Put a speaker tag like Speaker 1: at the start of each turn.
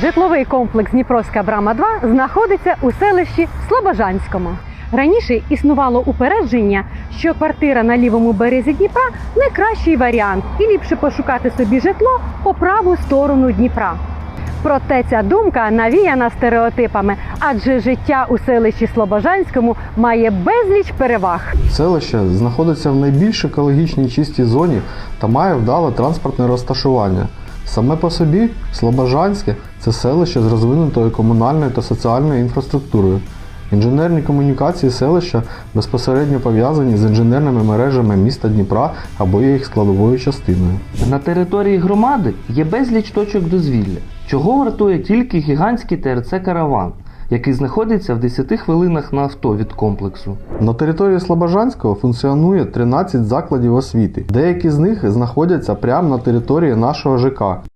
Speaker 1: Житловий комплекс Дніпровська брама 2 знаходиться у селищі Слобожанському. Раніше існувало упередження, що квартира на лівому березі Дніпра найкращий варіант, і ліпше пошукати собі житло по праву сторону Дніпра. Проте ця думка навіяна стереотипами, адже життя у селищі Слобожанському має безліч переваг.
Speaker 2: Селище знаходиться в найбільш екологічній чистій зоні та має вдале транспортне розташування. Саме по собі Слобожанське це селище з розвинутою комунальною та соціальною інфраструктурою. Інженерні комунікації селища безпосередньо пов'язані з інженерними мережами міста Дніпра або їх складовою частиною.
Speaker 3: На території громади є безліч точок дозвілля, чого вартує тільки гігантський ТРЦ Караван, який знаходиться в 10 хвилинах на авто від комплексу.
Speaker 2: На території Слобожанського функціонує 13 закладів освіти. Деякі з них знаходяться прямо на території нашого ЖК.